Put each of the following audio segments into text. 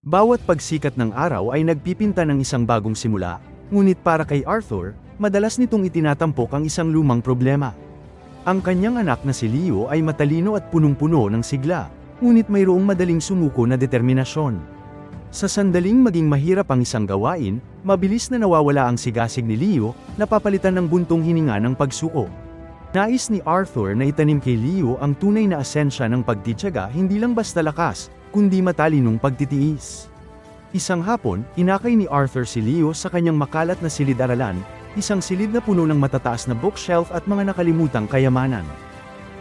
Bawat pagsikat ng araw ay nagpipinta ng isang bagong simula, ngunit para kay Arthur, madalas nitong itinatampok ang isang lumang problema. Ang kanyang anak na si Leo ay matalino at punong-puno ng sigla, ngunit mayroong madaling sumuko na determinasyon. Sa sandaling maging mahirap ang isang gawain, mabilis na nawawala ang sigasig ni Leo, napapalitan ng buntong hininga ng pagsuko. Nais ni Arthur na itanim kay Leo ang tunay na asensya ng pagtityaga hindi lang basta lakas, kundi matalinong pagtitiis. Isang hapon, inakay ni Arthur si Leo sa kanyang makalat na silid-aralan, isang silid na puno ng matataas na bookshelf at mga nakalimutang kayamanan.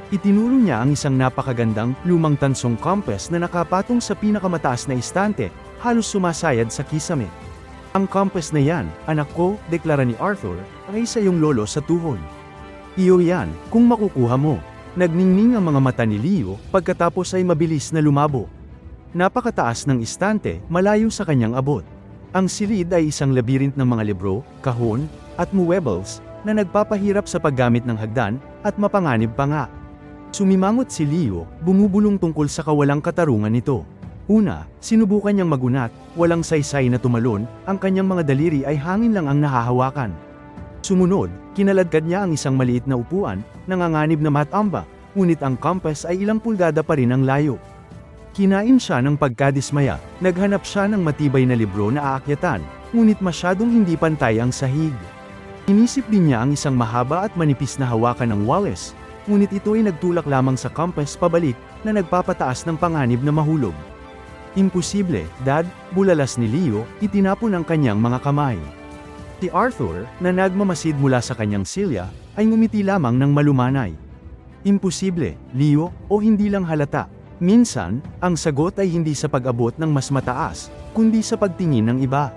Itinuro niya ang isang napakagandang, lumang tansong compass na nakapatong sa pinakamataas na istante, halos sumasayad sa kisame. Ang compass na yan, anak ko, deklara ni Arthur, ay sa iyong lolo sa tuhod. Iyo yan, kung makukuha mo. Nagningning ang mga mata ni Leo, pagkatapos ay mabilis na lumabo. Napakataas ng istante, malayo sa kanyang abot. Ang silid ay isang labirint ng mga libro, kahon, at muebles, na nagpapahirap sa paggamit ng hagdan, at mapanganib pa nga. Sumimangot si Leo, bumubulong tungkol sa kawalang katarungan nito. Una, sinubukan niyang magunat, walang saysay na tumalon, ang kanyang mga daliri ay hangin lang ang nahahawakan. Sumunod, kinaladkad niya ang isang maliit na upuan, nanganganib na matamba, ngunit ang compass ay ilang pulgada pa rin ang layo. Kinain siya ng pagkadismaya, naghanap siya ng matibay na libro na aakyatan, ngunit masyadong hindi pantay ang sahig. Inisip din niya ang isang mahaba at manipis na hawakan ng Wallace, ngunit ito ay nagtulak lamang sa compass pabalik, na nagpapataas ng panganib na mahulog. Imposible, Dad, bulalas ni Leo, itinapon ang kanyang mga kamay. Si Arthur, na nagmamasid mula sa kanyang silya, ay ngumiti lamang ng malumanay. Imposible, Leo, o hindi lang halata. Minsan, ang sagot ay hindi sa pag-abot ng mas mataas, kundi sa pagtingin ng iba.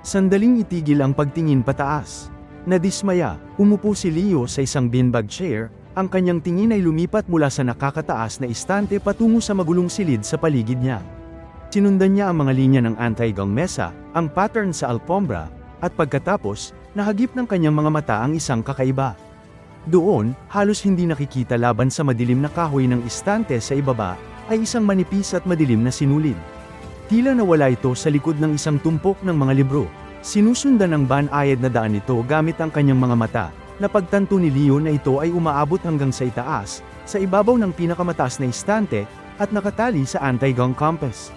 Sandaling itigil ang pagtingin pataas. Nadismaya, umupo si Leo sa isang beanbag chair, ang kanyang tingin ay lumipat mula sa nakakataas na istante patungo sa magulong silid sa paligid niya. Sinundan niya ang mga linya ng anti-gang mesa, ang pattern sa alfombra, at pagkatapos, nahagip ng kanyang mga mata ang isang kakaiba. Doon, halos hindi nakikita laban sa madilim na kahoy ng istante sa ibaba, ay isang manipis at madilim na sinulid. Tila nawala ito sa likod ng isang tumpok ng mga libro. Sinusundan ng banayad na daan nito gamit ang kanyang mga mata, na pagtanto ni Leo na ito ay umaabot hanggang sa itaas, sa ibabaw ng pinakamataas na istante, at nakatali sa anti-gang compass.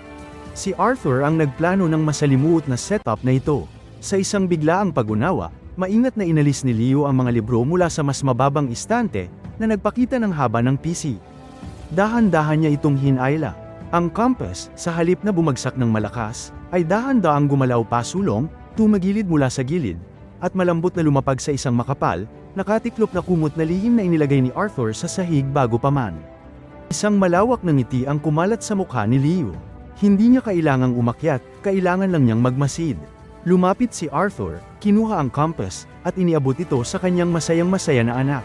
Si Arthur ang nagplano ng masalimuot na setup na ito. Sa isang biglaang pag-unawa, maingat na inalis ni Leo ang mga libro mula sa mas mababang istante, na nagpakita ng haba ng PC. Dahan-dahan niya itong hinayla. Ang compass, sa halip na bumagsak ng malakas, ay dahan-daang gumalaw pasulong, tumagilid mula sa gilid, at malambot na lumapag sa isang makapal, nakatiklop na kumot na lihim na inilagay ni Arthur sa sahig bago pa man. Isang malawak na ngiti ang kumalat sa mukha ni Leo. Hindi niya kailangang umakyat, kailangan lang niyang magmasid. Lumapit si Arthur, kinuha ang compass, at iniabot ito sa kanyang masayang-masaya na anak.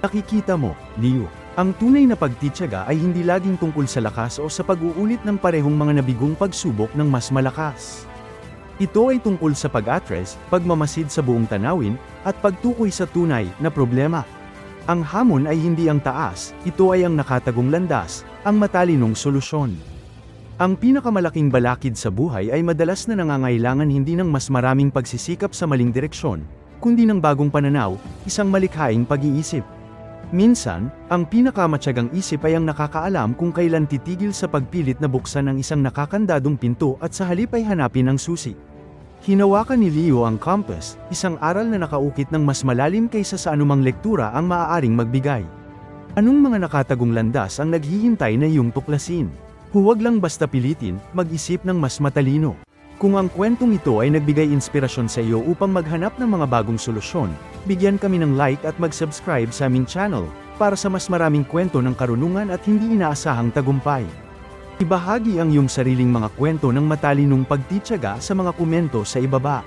Nakikita mo, Leo, ang tunay na pagtityaga ay hindi laging tungkol sa lakas o sa pag-uulit ng parehong mga nabigong pagsubok ng mas malakas. Ito ay tungkol sa pag-atres, pagmamasid sa buong tanawin, at pagtukoy sa tunay na problema. Ang hamon ay hindi ang taas, ito ay ang nakatagong landas, ang matalinong solusyon. Ang pinakamalaking balakid sa buhay ay madalas na nangangailangan hindi ng mas maraming pagsisikap sa maling direksyon, kundi ng bagong pananaw, isang malikhaing pag-iisip. Minsan, ang pinakamatyagang isip ay ang nakakaalam kung kailan titigil sa pagpilit na buksan ang isang nakakandadong pinto at sa halip ay hanapin ang susi. Hinawakan ni Leo ang compass, isang aral na nakaukit ng mas malalim kaysa sa anumang lektura ang maaaring magbigay. Anong mga nakatagong landas ang naghihintay na iyong tuklasin? Huwag lang basta pilitin, mag-isip ng mas matalino. Kung ang kwentong ito ay nagbigay inspirasyon sa iyo upang maghanap ng mga bagong solusyon, bigyan kami ng like at mag-subscribe sa aming channel, para sa mas maraming kwento ng karunungan at hindi inaasahang tagumpay. Ibahagi ang iyong sariling mga kwento ng matalinong pagtityaga sa mga komento sa ibaba.